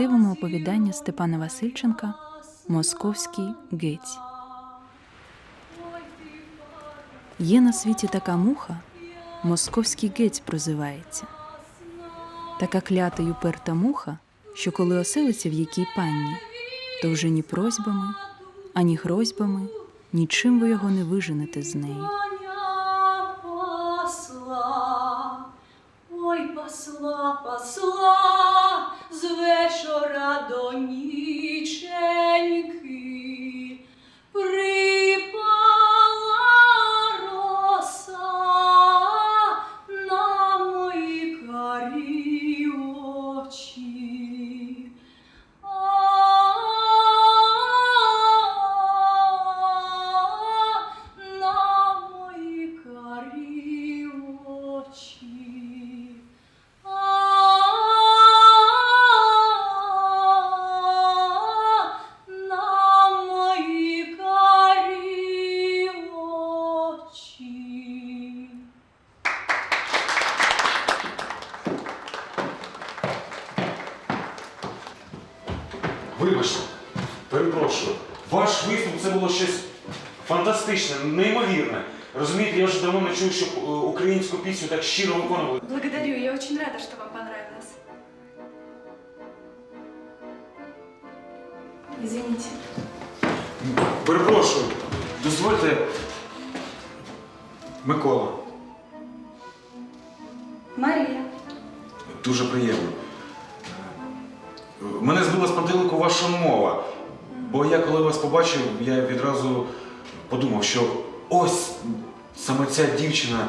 Мотивами оповідання Степана Васильченка Московський гець. Є на світі така муха, московський гець прозивається. Така клята й уперта муха, що коли оселиться в якій панні, то вже ні просьбами, ані грозьбами нічим ви його не виженете з неї. Вибачте, перепрошую. Ваш виступ це було щось фантастичне, неймовірне. Розумієте, я вже давно не чув, щоб е, українську пісню так щиро виконували. Благодарю, я очень рада, что побачив, я відразу подумав, що ось саме ця дівчина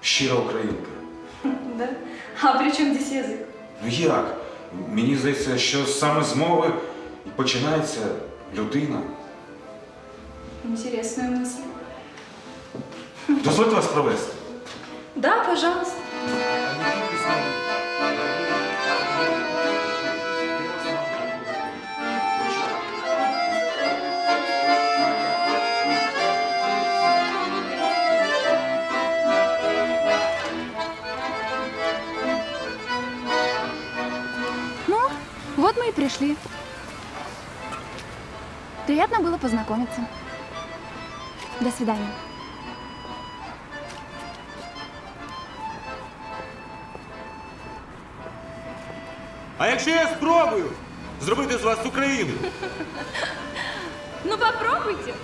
щира українка. Да? А при чем здесь язык? Ну як? Мені здається, що саме з мови і починається людина. Интересная мысль. Дозвольте вас провести. Да, пожалуйста. Вот мы и пришли. Приятно было познакомиться. До свидания. А якщо я спробую зробити з вас Україну? Ну попробуйте.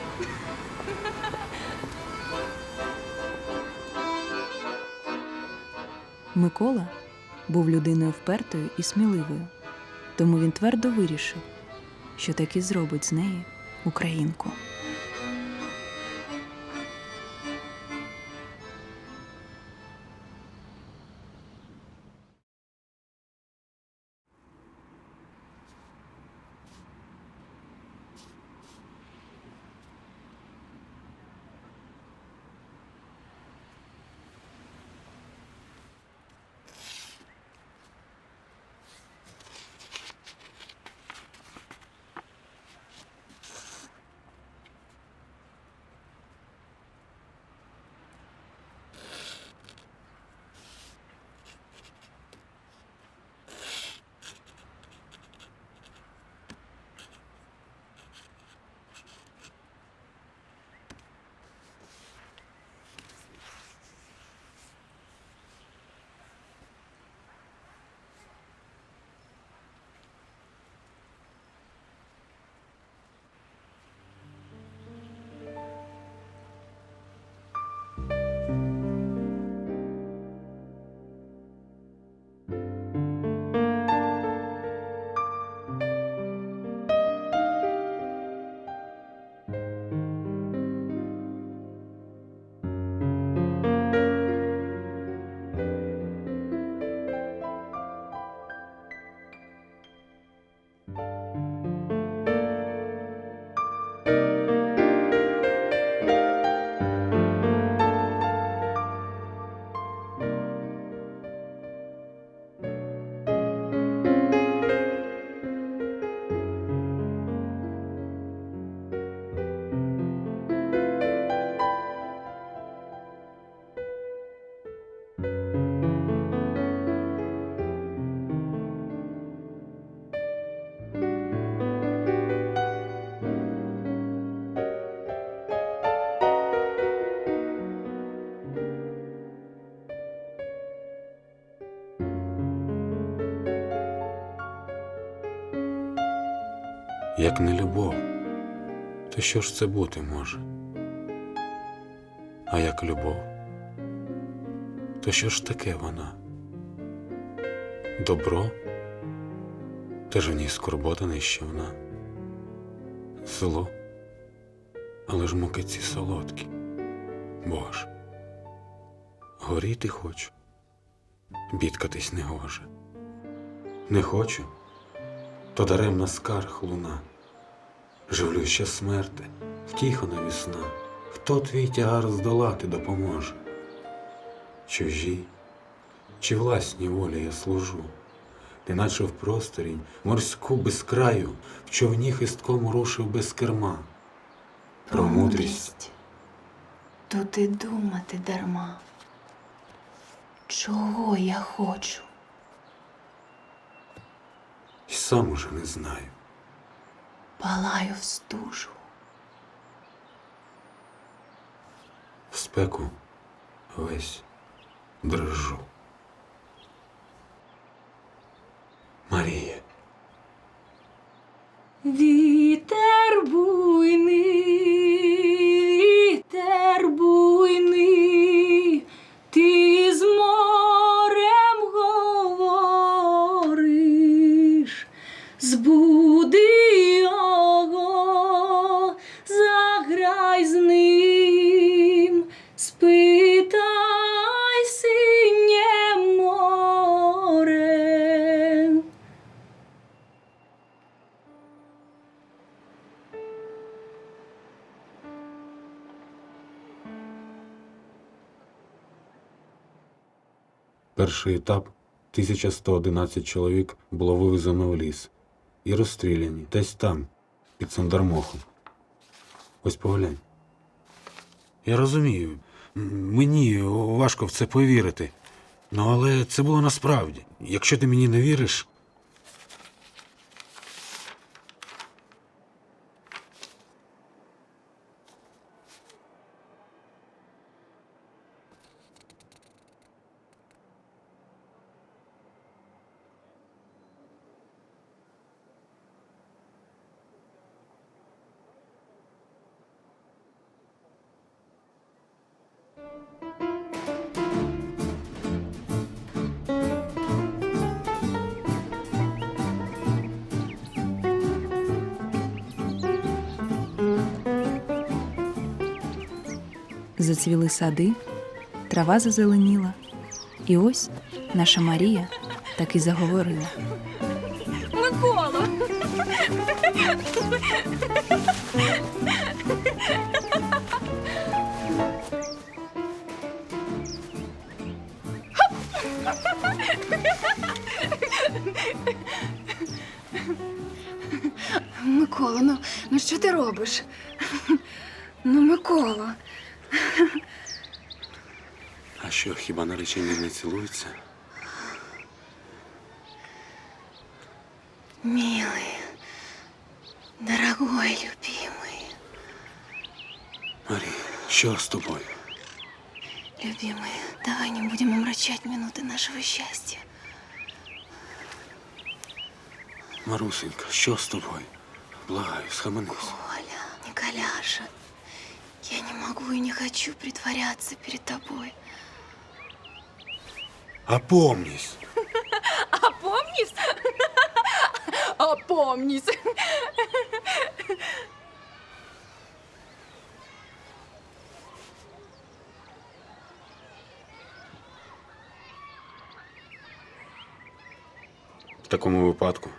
Микола був людиною впертою і сміливою, тому він твердо вирішив, що таки зробить з неї українку. Як не любов, то що ж це бути може? А як любов, то що ж таке вона? Добро, та ж в ній скорбота нищівна. Зло, але ж муки ці солодкі. Боже, горіти хочу, бідкатись не гоже. Не хочу, то даремна скарг луна. Живлю ще смерти, втіха навісна. Хто твій тягар здолати допоможе? Чужі, чи власній волі я служу, неначе в просторінь морську без краю, в човні хистком рушив без керма. Про мудрість Тут і думати дарма. Чого я хочу? й сам уже не знаю. Палаю в стужу. В спеку весь дрожу. Марія. Вітер буйний, Перший етап 1111 чоловік було вивезено в ліс і розстріляні десь там, під Сандармохом. Ось поглянь. Я розумію, мені важко в це повірити. Ну, але це було насправді. Якщо ти мені не віриш, Зацвіли сади, трава зазеленіла, і ось наша Марія так і заговорила. хіба наречені не цілуються? Милый, дорогой, любимый, Марія, що з тобою? любимый, давай не будем омрачать минуты нашего счастья. Марусенька, що з тобою? Благаю, схаменись. Оля, Николяша, я не могу и не хочу притворяться перед тобой. Опомнись! Опомнись? Опомнись. В такому випадку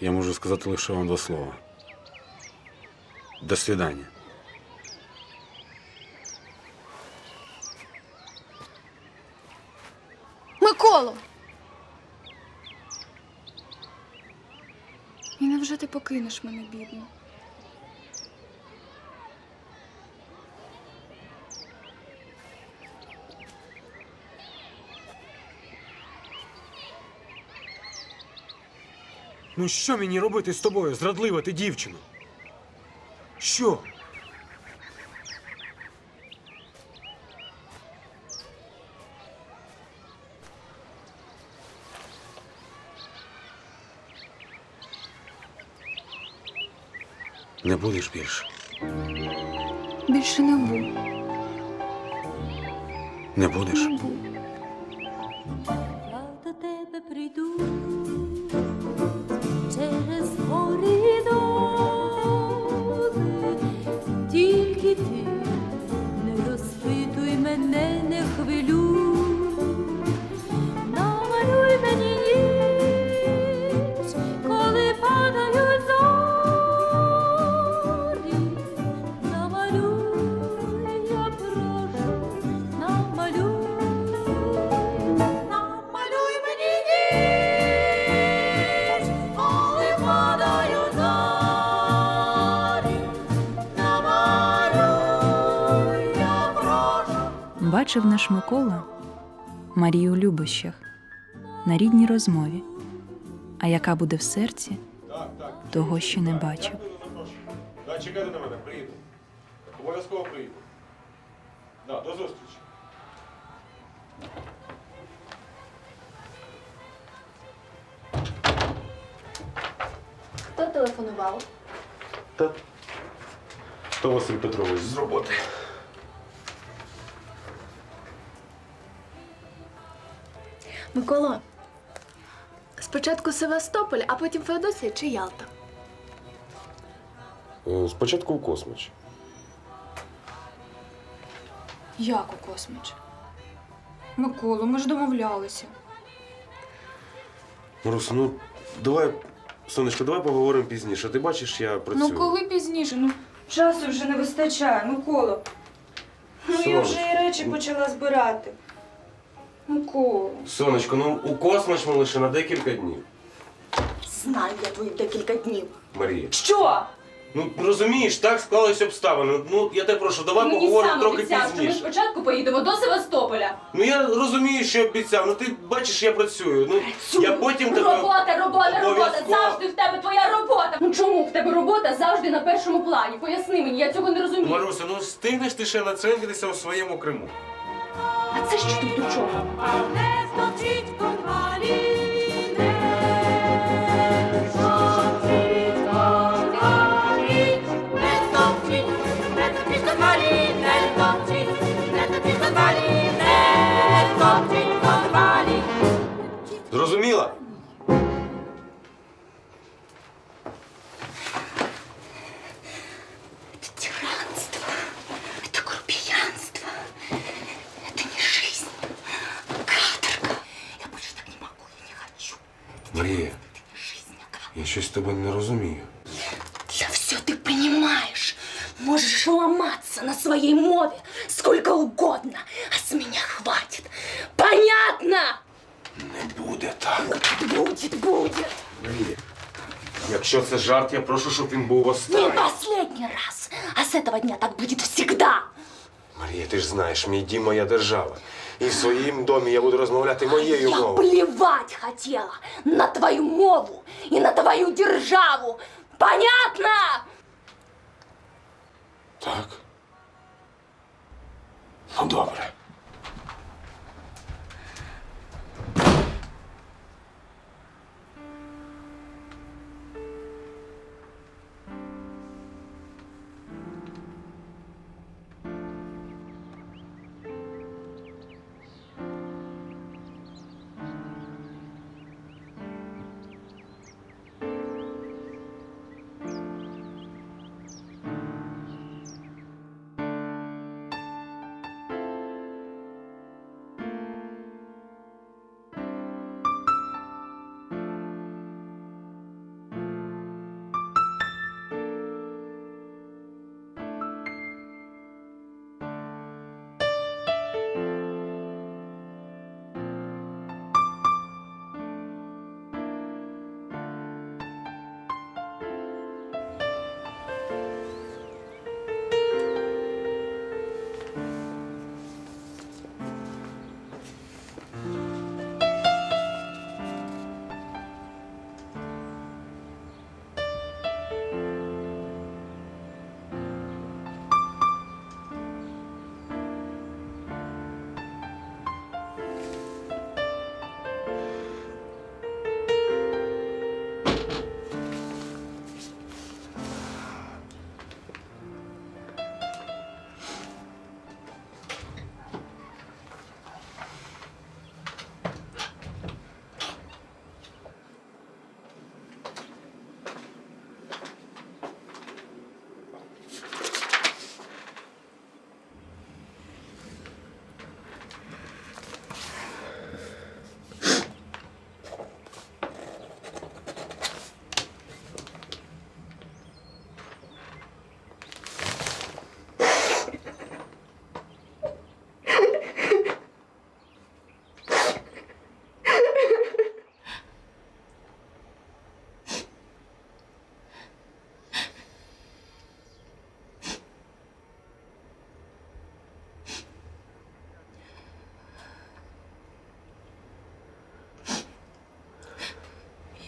Я можу сказати лише вам два слова. До свидання. Миколо! І невже ти покинеш мене, бідну? Ну що мені робити з тобою, зрадлива ти дівчина? Що? Не будеш більше. Більше не буду. Не будеш. Не буду. Я до тебе прийду Бачив наш Микола Марію у любощах на рідній розмові. А яка буде в серці, того ще не бачив. Да, чекайте на мене, приїду. Обов'язково приїду. Да, до зустрічі. Хто телефонував? Та то Василь Петрович з роботи. Миколо, спочатку Севастополь, а потім Феодосія чи Ялта? Е, Спочатку у космич. Як у космич? Миколо, ми ж домовлялися. Марус, ну давай, сонечко, давай поговоримо пізніше. Ти бачиш, я працюю. Ну коли пізніше? Ну часу вже не вистачає, Микола. Ну я вже і речі почала збирати. Микола. Сонечко, ну у космич ми лише на декілька днів. Знаю я твої декілька днів. Марія. Що? Ну розумієш, так склались обставини. Ну я тебе прошу, давай поговоримо трохи пізніше. спочатку поїдемо до Севастополя. Ну я розумію, що обіцяв. Ну ти бачиш, я працюю. Ну я потім тебе. Робота, робота, робота. Обов'язково. Завжди в тебе твоя робота. Ну чому в тебе робота завжди на першому плані? Поясни мені, я цього не розумію. Маруся, ну встигнеш ти ще нацелитися у своєму Криму. А це що тут до чого? Зрозуміла? Будет, будет. Марія. Якщо це жарт, я прошу, щоб він був Не останній. последний раз. А с этого дня так будет всегда. Марія, ти ж знаєш, мій дім моя держава. І в своїм домі я буду розмовляти моєю Я мовою. плевать хотела на твою мову и на твою державу. Понятно? Так. Ну добре.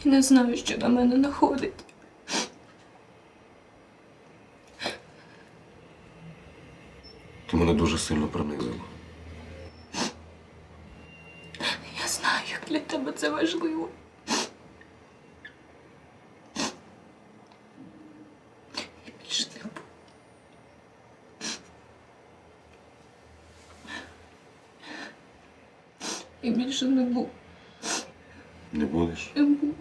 Не знаю, що на мене находить. Ти мене дуже сильно принизила. Я знаю, як для тебе це важливо. Я більше не буду. Я більше не буду. Не будеш? Не буду.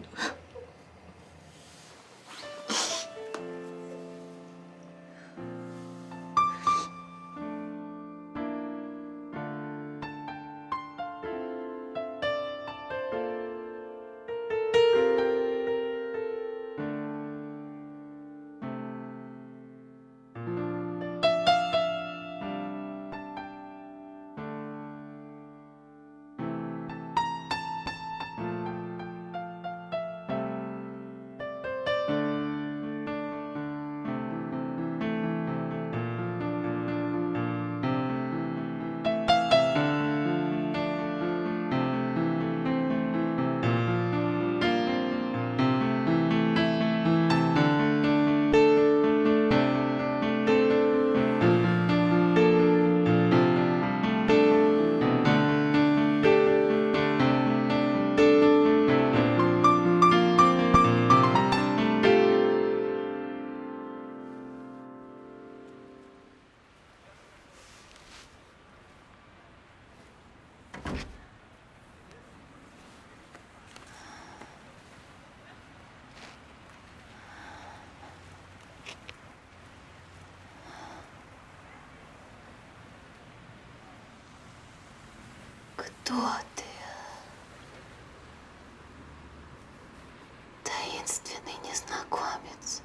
Кто ты? Таинственный незнакомец.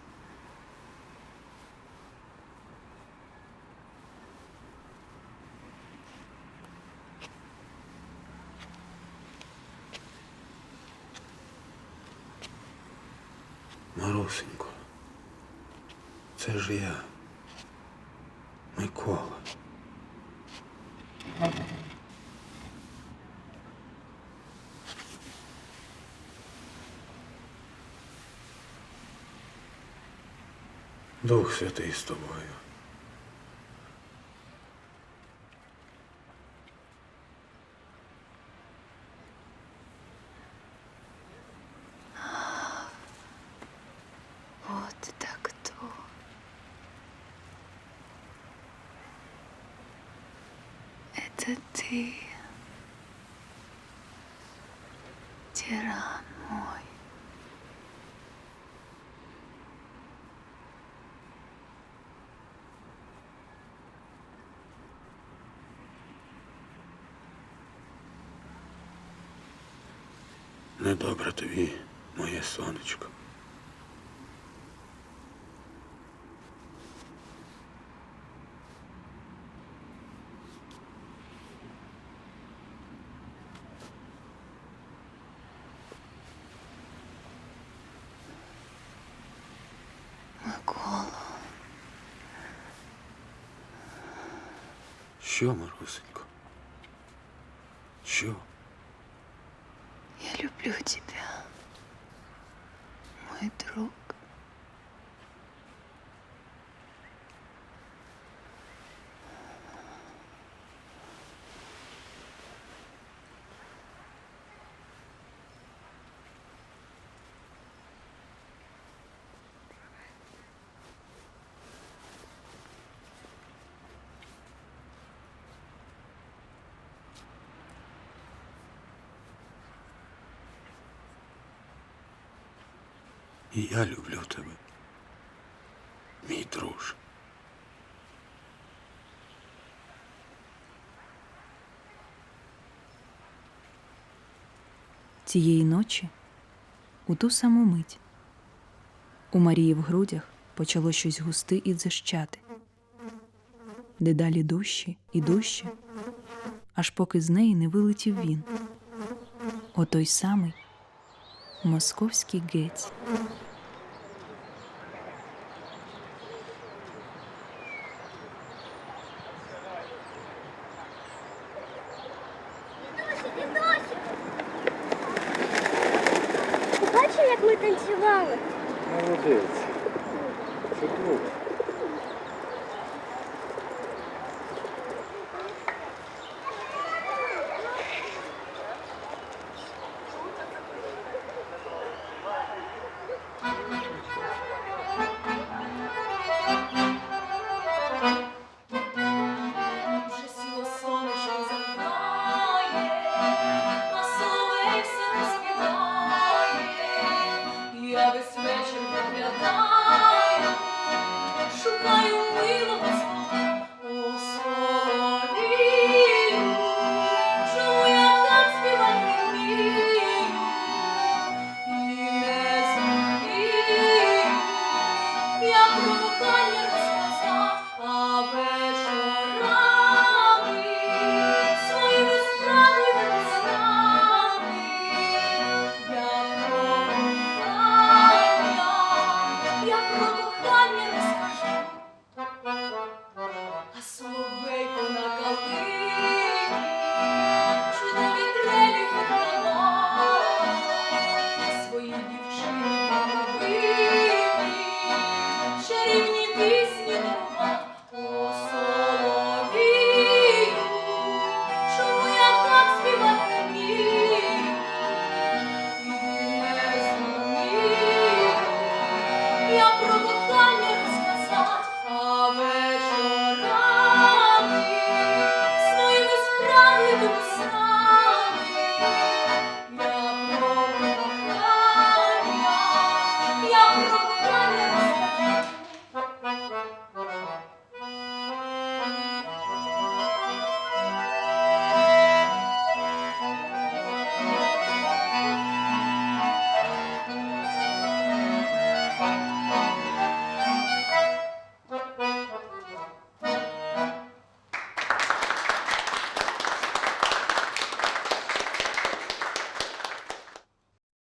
Марусенько, це ж я. Дух Святий з тобою. Вот это кто? Это ты. Недобре тобі, моє сонечко. Микола. Що, Марусенько? Що? Люблю тебя, І я люблю тебе. Мій друже. Цієї ночі, у ту саму мить, у Марії в грудях почало щось густи і дзищати. Дедалі дужче і дужче, аж поки з неї не вилетів він. Отой самий московський гець. Бачив, як ми танцювали. Молодець. Чудово.